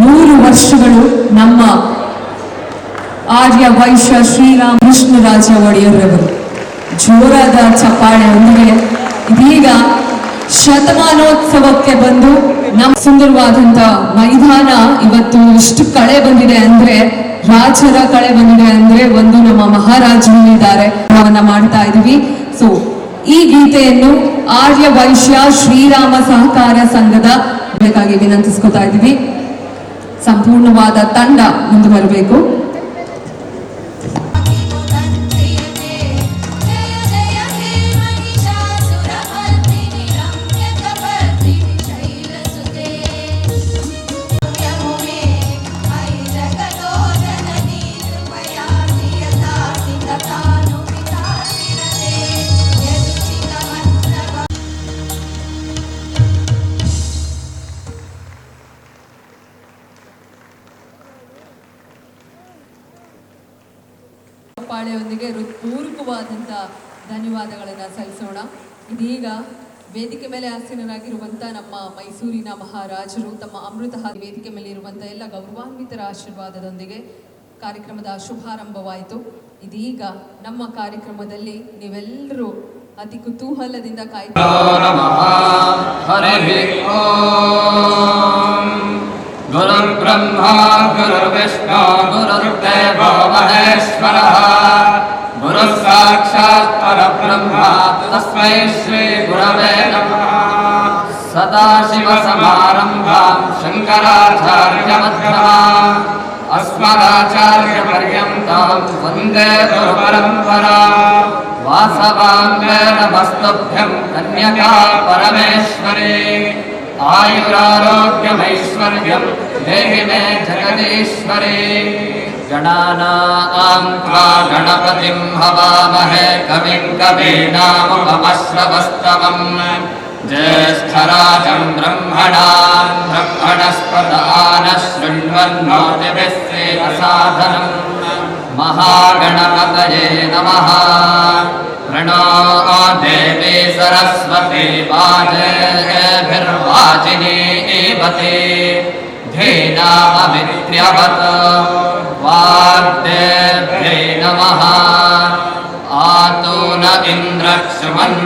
ನೂರು ವರ್ಷಗಳು ನಮ್ಮ ಆರ್ಯ ವೈಶ್ಯ ಶ್ರೀರಾಮ್ ರಾಜ ಒಡೆಯರವರು ಜೋರಾದ ಚಪ್ಪಾಳೆಯೊಂದಿಗೆ ಇದೀಗ ಶತಮಾನೋತ್ಸವಕ್ಕೆ ಬಂದು ನಮ್ಮ ಸುಂದರವಾದಂತ ಮೈದಾನ ಇವತ್ತು ಇಷ್ಟು ಕಳೆ ಬಂದಿದೆ ಅಂದ್ರೆ, ರಾಜರ ಕಳೆ ಬಂದಿದೆ ಅಂದ್ರೆ ಒಂದು ನಮ್ಮ ಮಹಾರಾಜರು ಇದ್ದಾರೆ. ನಾವನ್ನ ಮಾಡ್ತಾ ಇದೀವಿ. ಸೊ ಈ ಗೀತೆಯನ್ನು ಆರ್ಯ ವೈಶ್ಯ ಶ್ರೀರಾಮ ಸಹಕಾರ ಸಂಘದ ಬೇಕಾಗಿ ವಿನಂತಿಸ್ಕೊತಾ ಇದ್ದೀವಿ ಸಂಪೂರ್ಣವಾದ ತಂಡ ಮುಂದುವರಬೇಕು जय ಪಾಳೆಯೊಂದಿಗೆ ಹೃತ್ಪೂರ್ವಕವಾದಂಥ ಧನ್ಯವಾದಗಳನ್ನು ಸಲ್ಲಿಸೋಣ. ಇದೀಗ ವೇದಿಕೆ ಮೇಲೆ ಆಸೀನರಾಗಿರುವಂಥ ನಮ್ಮ ಮೈಸೂರಿನ ಮಹಾರಾಜರು, ತಮ್ಮ ಅಮೃತ ವೇದಿಕೆ ಮೇಲೆ ಇರುವಂಥ ಎಲ್ಲ ಗೌರವಾನ್ವಿತರ ಆಶೀರ್ವಾದದೊಂದಿಗೆ ಕಾರ್ಯಕ್ರಮದ ಶುಭಾರಂಭವಾಯಿತು. ಇದೀಗ ನಮ್ಮ ಕಾರ್ಯಕ್ರಮದಲ್ಲಿ ನೀವೆಲ್ಲರೂ ಅತಿ ಕುತೂಹಲದಿಂದ ಕಾಯ್ತಾರೆ गुरुर्ब्रह्मा गुरुर्विष्णु गुरुर्देवो महेश्वरः गुरुः साक्षात् परब्रह्मा तस्मै श्रीगुरवे नमः सदाशिवसमारम्भां शङ्कराचार्यमध्यमाम् अस्मदाचार्यपर्यन्तां वन्दे गुरुपरम्परा वासवाङ्गेन वस्तुभ्यं कन्यका परमेश्वरी आयुरारोग्यमैश्वर्यं देहि मे जगदीश्वरी गणानां त्वा गणपतिं हवामहे, कविं कवीनामुपमश्रवस्तवम्। ज्येष्ठराजं ब्रह्मणां ब्रह्मणस्पदानः शृण्वन्नोतिभिः सेवसाधनम् महागणपतये नमः। प्रणो देवी सरस्वती वाजिने एवते धेनाममित्र्यवत् वाग्देभ्यै नमः। आतो न इन्द्रक्षमन्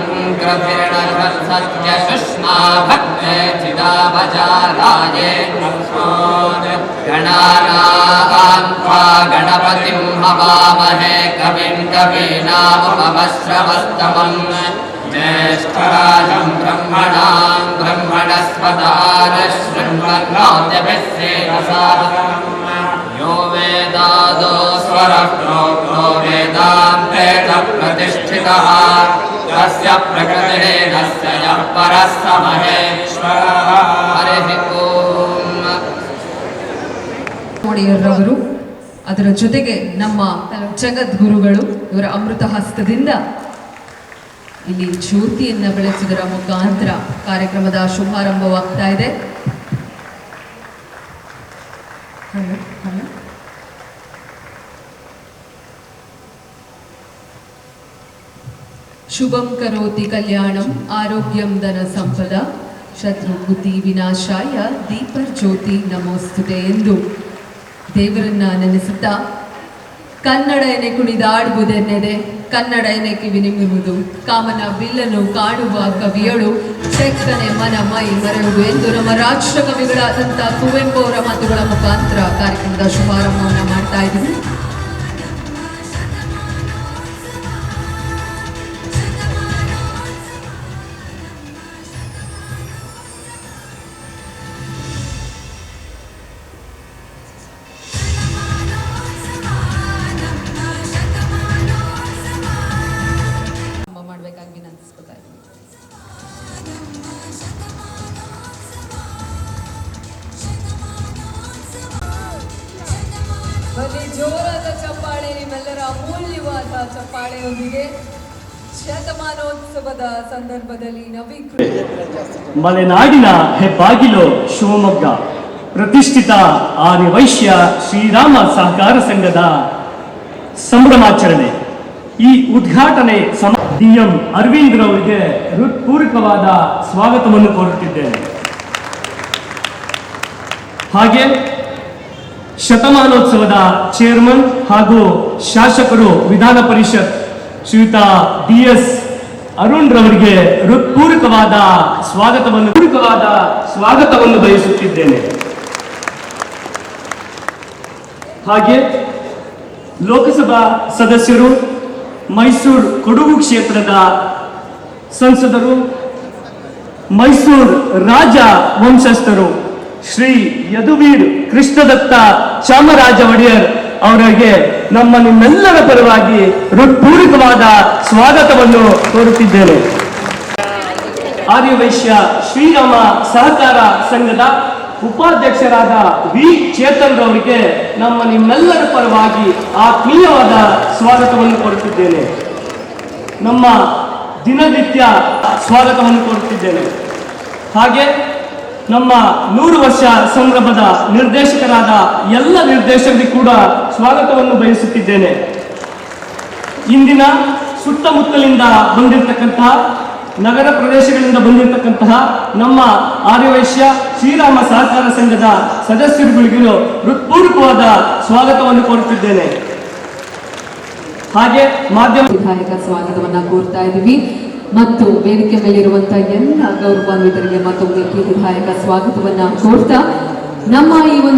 त्य सुष्मा भक्ते चिदाभजाय गणानान् गणपतिम् हवामहे कविं कवीनामश्रवस्तमम् ज्येष्ठराजम् ब्रह्मणाम् ब्रह्मण यो वेदादो स्वरप्रो क्रो वेदाम् प्रतिष्ठितः तस्य प्रकृतिः नस्य यः परः स महेश्वरः हरिः ओम् ಒಡೆಯರ್ರವರು ಅದರ ಜೊತೆಗೆ ನಮ್ಮ ಜಗದ್ಗುರುಗಳು ಇವರ ಅಮೃತ ಹಸ್ತದಿಂದ ಇಲ್ಲಿ ಜ್ಯೋತಿಯನ್ನ ಬೆಳೆಸುವುದರ ಮುಖಾಂತರ ಕಾರ್ಯಕ್ರಮದ ಶುಭಾರಂಭವಾಗ್ತಾ ಇದೆ ಶುಭಂ ಕರೋತಿ ಕಲ್ಯಾಣಂ, ಆರೋಗ್ಯಂ ಧನ ಸಂಪದ. ಶತ್ರು ಬುದ್ಧಿ ವಿನಾಶಾಯ, ದೀಪರ್ ಜ್ಯೋತಿ ನಮೋಸ್ತುತೆ ಎಂದು ದೇವರನ್ನ ನೆನೆಸುತ್ತಾ ಕನ್ನಡ ಎನೆ ಕುಣಿದಾಡುವುದೆನ್ನೆದೆ ಕನ್ನಡ ಎನೆ ಕಿವಿ ನಿಮಿರುವುದು ಕಾಮನ ಬಿಲ್ಲನ್ನು ಕಾಡುವ ಕವಿಯಳು. ಚೆಕ್ಕನೆ ಮನ ಮೈ ಮರೆಯುವುದು ಎಂದು ನಮ್ಮ ರಾಷ್ಟ್ರ ಕವಿಗಳಾದಂಥ ಕುವೆಂಪು ಅವರ ಮಾತುಗಳ ಮುಖಾಂತರ ಕಾರ್ಯಕ್ರಮದ ಶುಭಾರಂಭವನ್ನು ಮಾಡ್ತಾ ಇದ್ದೀವಿ. ಬನ್ನಿ ಜೋರಾದ ಚಪ್ಪಾಳೆ ನಿಮ್ಮೆಲ್ಲರ ಅಮೂಲ್ಯವಾದ ಚಪ್ಪಾಳೆಯೊಂದಿಗೆ ಶತಮಾನೋತ್ಸವದ ಸಂದರ್ಭದಲ್ಲಿ ನವೀಕೃತ ಮಲೆನಾಡಿನ ಹೆಬ್ಬಾಗಿಲು ಶಿವಮೊಗ್ಗ. ಪ್ರತಿಷ್ಠಿತ ಆರ್ಯವೈಶ್ಯ ಶ್ರೀರಾಮ ಸಹಕಾರ ಸಂಘದ ಸಂಭ್ರಮಾಚರಣೆ. ಈ ಉದ್ಘಾಟನೆ ಸಮ ಡಿ ಎಂ ಅರವಿಂದ್ ರವರಿಗೆ ಹೃತ್ಪೂರ್ವಕವಾದ ಸ್ವಾಗತವನ್ನು ಕೋರುತ್ತಿದ್ದೇನೆ. ಹಾಗೆ ಶತಮಾನೋತ್ಸವದ ಚೇರ್ಮನ್ ಹಾಗೂ ಶಾಸಕರು ವಿಧಾನ ಪರಿಷತ್ ಶ್ರೀಯುತ ಡಿ ಎಸ್ ಅರುಣ್ ರವರಿಗೆ ಹೃತ್ಪೂರ್ವಕವಾದ ಸ್ವಾಗತವನ್ನು ಪೂರ್ವಕವಾದ ಸ್ವಾಗತವನ್ನು ಬಯಸುತ್ತಿದ್ದೇನೆ. ಹಾಗೆ ಲೋಕಸಭಾ ಸದಸ್ಯರು, ಮೈಸೂರು ಕೊಡಗು ಕ್ಷೇತ್ರದ ಸಂಸದರು, ಮೈಸೂರು ರಾಜ ವಂಶಸ್ಥರು ಶ್ರೀ ಯದುವೀರ್ ಕೃಷ್ಣದತ್ತ ಚಾಮರಾಜ ಒಡೆಯರ್ ಅವರಿಗೆ ನಮ್ಮ ನಿಮ್ಮೆಲ್ಲರ ಪರವಾಗಿ ಹೃತ್ಪೂರ್ವಕವಾದ ಸ್ವಾಗತವನ್ನು ಕೋರುತ್ತಿದ್ದೇನೆ. ಆರ್ಯವೈಶ್ಯ ಶ್ರೀರಾಮ ಸಹಕಾರ ಸಂಘದ ಉಪಾಧ್ಯಕ್ಷರಾದ ವಿ. ಚೇತನ್ ರವರಿಗೆ ನಮ್ಮ ನಿಮ್ಮೆಲ್ಲರ ಪರವಾಗಿ ಆತ್ಮೀಯವಾದ ಸ್ವಾಗತವನ್ನು ಕೊಡುತ್ತಿದ್ದೇನೆ ನಮ್ಮ ದಿನನಿತ್ಯ ಸ್ವಾಗತವನ್ನು ಕೊಡುತ್ತಿದ್ದೇನೆ ಹಾಗೆ ನಮ್ಮ ನೂರು ವರ್ಷ ಸಂಭ್ರಮದ ನಿರ್ದೇಶಕರಾದ ಎಲ್ಲ ನಿರ್ದೇಶಕರಿಗೂ ಕೂಡ ಸ್ವಾಗತವನ್ನು ಬಯಸುತ್ತಿದ್ದೇನೆ. ಇಂದಿನ ಸುತ್ತಮುತ್ತಲಿಂದ ಬಂದಿರತಕ್ಕಂತಹ, ನಗರ ಪ್ರದೇಶಗಳಿಂದ ಬಂದಿರತಕ್ಕಂತಹ ನಮ್ಮ ಆರ್ಯವೈಶ್ಯ ಶ್ರೀರಾಮ ಸಹಕಾರ ಸಂಘದ ಸದಸ್ಯರುಗಳಿಗೂ ಹೃತ್ಪೂರ್ವಕವಾದ ಸ್ವಾಗತವನ್ನು ಕೋರುತ್ತಿದ್ದೇನೆ. ಹಾಗೆ ಮಾಧ್ಯಮ ವಿಧಾಯಕ ಸ್ವಾಗತವನ್ನ ಕೋರ್ತಾ ಇದ್ದೀವಿ. ಮತ್ತು ವೇದಿಕೆ ಮೇಲಿರುವಂತಹ ಎಲ್ಲ ಗೌರವಾನ್ವಿತರಿಗೆ ಮತ್ತೊಮ್ಮೆ ವಿಧಾಯಕ ಸ್ವಾಗತವನ್ನ ಕೋರ್ತಾ ನಮ್ಮ ಈ ಒಂದು